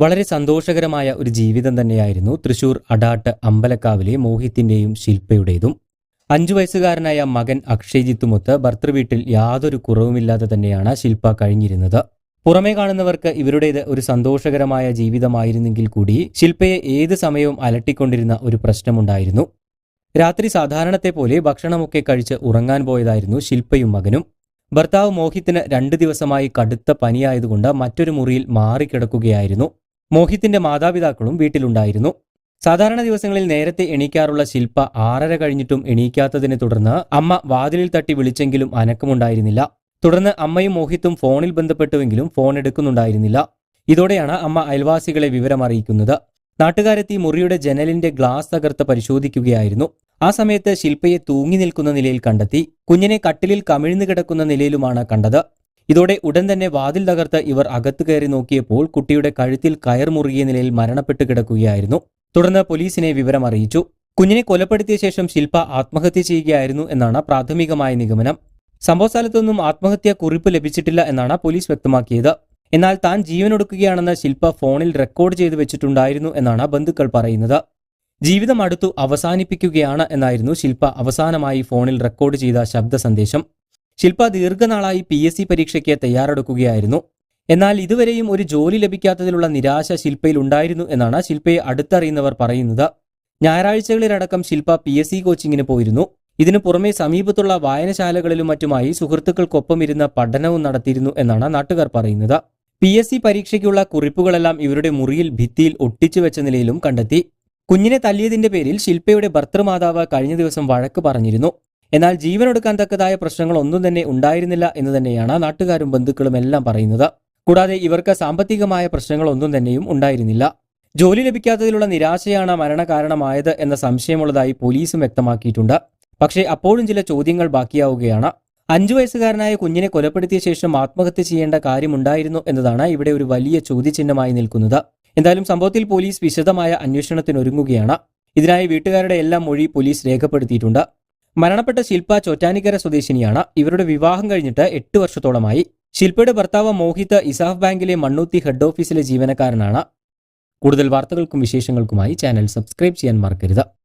വളരെ സന്തോഷകരമായ ഒരു ജീവിതം തന്നെയായിരുന്നു തൃശൂർ അടാട്ട് അമ്പലക്കാവിലെ മോഹിത്തിന്റെയും ശില്പയുടേതും. അഞ്ചു വയസ്സുകാരനായ മകൻ അക്ഷയ്ജിത്തുമൊത്ത് ഭർത്തൃവീട്ടിൽ യാതൊരു കുറവുമില്ലാതെ തന്നെയാണ് ശില്പ കഴിഞ്ഞിരുന്നത്. പുറമേ കാണുന്നവർക്ക് ഇവരുടേത് ഒരു സന്തോഷകരമായ ജീവിതമായിരുന്നെങ്കിൽ കൂടി ശില്പയെ ഏത് സമയവും അലട്ടിക്കൊണ്ടിരുന്ന ഒരു പ്രശ്നമുണ്ടായിരുന്നു. രാത്രി സാധാരണത്തെ പോലെ ഭക്ഷണമൊക്കെ കഴിച്ച് ഉറങ്ങാൻ പോയതായിരുന്നു ശില്പയും മകനും. ഭർത്താവ് മോഹിത്തിന് രണ്ടു ദിവസമായി കടുത്ത പനിയായതുകൊണ്ട് മറ്റൊരു മുറിയിൽ മാറിക്കിടക്കുകയായിരുന്നു. മോഹിത്തിന്റെ മാതാപിതാക്കളും വീട്ടിലുണ്ടായിരുന്നു. സാധാരണ ദിവസങ്ങളിൽ നേരത്തെ എണീക്കാറുള്ള ശില്പ ആറര കഴിഞ്ഞിട്ടും എണീക്കാത്തതിനെ തുടർന്ന് അമ്മ വാതിലിൽ തട്ടി വിളിച്ചെങ്കിലും അനക്കമുണ്ടായിരുന്നില്ല. തുടർന്ന് അമ്മയും മോഹിത്തും ഫോണിൽ ബന്ധപ്പെട്ടുവെങ്കിലും ഫോൺ എടുക്കുന്നുണ്ടായിരുന്നില്ല. ഇതോടെയാണ് അമ്മ അയൽവാസികളെ വിവരമറിയിക്കുന്നത്. നാട്ടുകാരെത്തി മുറിയുടെ ജനലിന്റെ ഗ്ലാസ് തകർത്ത് പരിശോധിക്കുകയായിരുന്നു. ആ സമയത്ത് ശില്പയെ തൂങ്ങി നിൽക്കുന്ന നിലയിൽ കണ്ടെത്തി. കുഞ്ഞിനെ കട്ടിലിൽ കമിഴ്ന്നു കിടക്കുന്ന നിലയിലുമാണ് കണ്ടത്. ഇതോടെ ഉടൻ തന്നെ വാതിൽ തകർത്ത് ഇവർ അകത്തു കയറി നോക്കിയപ്പോൾ കുട്ടിയുടെ കഴുത്തിൽ കയർ മുറുകിയ നിലയിൽ മരണപ്പെട്ട് കിടക്കുകയായിരുന്നു. തുടർന്ന് പോലീസിനെ വിവരം അറിയിച്ചു. കുഞ്ഞിനെ കൊലപ്പെടുത്തിയ ശേഷം ശില്പ ആത്മഹത്യ ചെയ്യുകയായിരുന്നു എന്നാണ് പ്രാഥമികമായ നിഗമനം. സംഭവസ്ഥലത്തൊന്നും ആത്മഹത്യാ കുറിപ്പ് ലഭിച്ചിട്ടില്ല എന്നാണ് പോലീസ് വ്യക്തമാക്കിയത്. എന്നാൽ താൻ ജീവനൊടുക്കുകയാണെന്ന് ശില്പ ഫോണിൽ റെക്കോർഡ് ചെയ്തു വെച്ചിട്ടുണ്ടായിരുന്നു എന്നാണ് ബന്ധുക്കൾ പറയുന്നത്. ജീവിതം അടുത്തു അവസാനിപ്പിക്കുകയാണ് എന്നായിരുന്നു ശില്പ അവസാനമായി ഫോണിൽ റെക്കോർഡ് ചെയ്ത ശബ്ദ സന്ദേശം. ശില്പ ദീർഘനാളായി പി എസ് സി പരീക്ഷയ്ക്ക് തയ്യാറെടുക്കുകയായിരുന്നു. എന്നാൽ ഇതുവരെയും ഒരു ജോലി ലഭിക്കാത്തതിലുള്ള നിരാശ ശില്പയിൽ ഉണ്ടായിരുന്നു എന്നാണ് ശില്പയെ അടുത്തറിയുന്നവർ പറയുന്നത്. ഞായറാഴ്ചകളിലടക്കം ശില്പ പി എസ് സി കോച്ചിങ്ങിന് പോയിരുന്നു. ഇതിനു പുറമെ സമീപത്തുള്ള വായനശാലകളിലും മറ്റുമായി സുഹൃത്തുക്കൾക്കൊപ്പം ഇരുന്ന പഠനവും നടത്തിയിരുന്നു എന്നാണ് നാട്ടുകാർ പറയുന്നത്. പി എസ് സി പരീക്ഷയ്ക്കുള്ള കുറിപ്പുകളെല്ലാം ഇവരുടെ മുറിയിൽ ഭിത്തിയിൽ ഒട്ടിച്ചു വെച്ച നിലയിലും കണ്ടെത്തി. കുഞ്ഞിനെ തല്ലിയതിന്റെ പേരിൽ ശില്പയുടെ ഭർത്തൃമാതാവ് കഴിഞ്ഞ ദിവസം വഴക്ക് പറഞ്ഞിരുന്നു. എന്നാൽ ജീവനൊടുക്കാൻ തക്കതായ പ്രശ്നങ്ങൾ ഒന്നും തന്നെ ഉണ്ടായിരുന്നില്ല എന്ന് തന്നെയാണ് നാട്ടുകാരും ബന്ധുക്കളും എല്ലാം പറയുന്നത്. കൂടാതെ ഇവർക്ക് സാമ്പത്തികമായ പ്രശ്നങ്ങൾ ഒന്നും തന്നെയും ഉണ്ടായിരുന്നില്ല. ജോലി ലഭിക്കാത്തതിലുള്ള നിരാശയാണ് മരണകാരണമായത് എന്ന സംശയമുള്ളതായി പോലീസും വ്യക്തമാക്കിയിട്ടുണ്ട്. പക്ഷേ അപ്പോഴും ചില ചോദ്യങ്ങൾ ബാക്കിയാവുകയാണ്. അഞ്ചു വയസ്സുകാരനായ കുഞ്ഞിനെ കൊലപ്പെടുത്തിയ ശേഷം ആത്മഹത്യ ചെയ്യേണ്ട കാര്യമുണ്ടായിരുന്നു എന്നതാണ് ഇവിടെ ഒരു വലിയ ചോദ്യചിഹ്നമായി നിൽക്കുന്നത്. എന്തായാലും സംഭവത്തിൽ പോലീസ് വിശദമായ അന്വേഷണത്തിനൊരുങ്ങുകയാണ്. ഇതിനായി വീട്ടുകാരുടെ എല്ലാം മൊഴി പോലീസ് രേഖപ്പെടുത്തിയിട്ടുണ്ട്. മരണപ്പെട്ട ശില്പ ചോറ്റാനിക്കര സ്വദേശിനിയാണ് ഇവരുടെ വിവാഹം കഴിഞ്ഞിട്ട് എട്ട് വർഷത്തോളമായി. ശില്പയുടെ ഭർത്താവ് മോഹിത് ഇസാഫ് ബാങ്കിലെ മണ്ണൂത്തി ഹെഡ് ഓഫീസിലെ ജീവനക്കാരനാണ്. കൂടുതൽ വാർത്തകൾക്കും വിശേഷങ്ങൾക്കുമായി ചാനൽ സബ്സ്ക്രൈബ് ചെയ്യാൻ മറക്കരുത്.